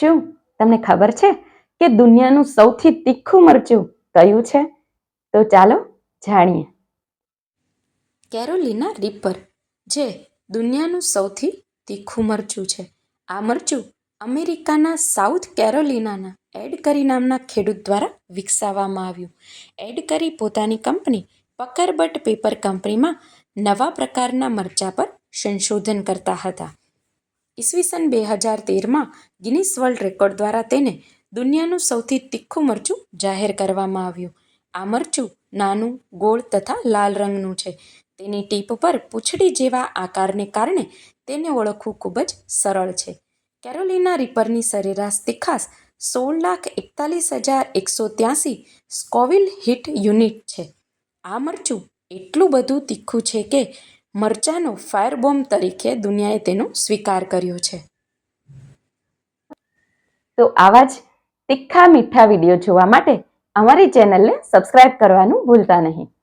શું? તમને ખબર છે કે દુનિયાનું સૌથી તીખું મરચું કયું છે? તો ચાલો જાણીએ. કેરોલિના રીપર, જે દુનિયાનું સૌથી તીખું મરચું છે. આ મરચું અમેરિકાના સાઉથ કેરોલિનાના એડ કરી નામના ખેડૂત દ્વારા વિકસાવવામાં આવ્યું. એડ કરી પોતાની કંપની પકરબટ પેપર કંપનીમાં નવા પ્રકારના મરચા પર સંશોધન કરતા હતા. ઈસવીસન બે હજાર તેરમાં ગિનિસ વર્લ્ડ રેકોર્ડ દ્વારા તેને દુનિયાનું સૌથી તીખું મરચું જાહેર કરવામાં આવ્યું. આ મરચું નાનું, ગોળ તથા લાલ રંગનું છે. તેની ટીપ પર પૂંછડી જેવા આકારને કારણે તેને ઓળખવું ખૂબ જ સરળ છે. કેરોલિના રીપરની સરેરાશ તીખાસ સોળ લાખ એકતાલીસ હજાર એકસો ત્યાસી સ્કોવિલ હિટ યુનિટ છે. આ મરચું એટલું બધું તીખું છે કે મરચાનો ફાયર બોમ્બ તરીકે દુનિયાએ તેનો સ્વીકાર કર્યો છે. તો આવા જ તીખા મીઠા વીડિયો જોવા માટે અમારી ચેનલને સબસ્ક્રાઇબ કરવાનું ભૂલતા નહીં.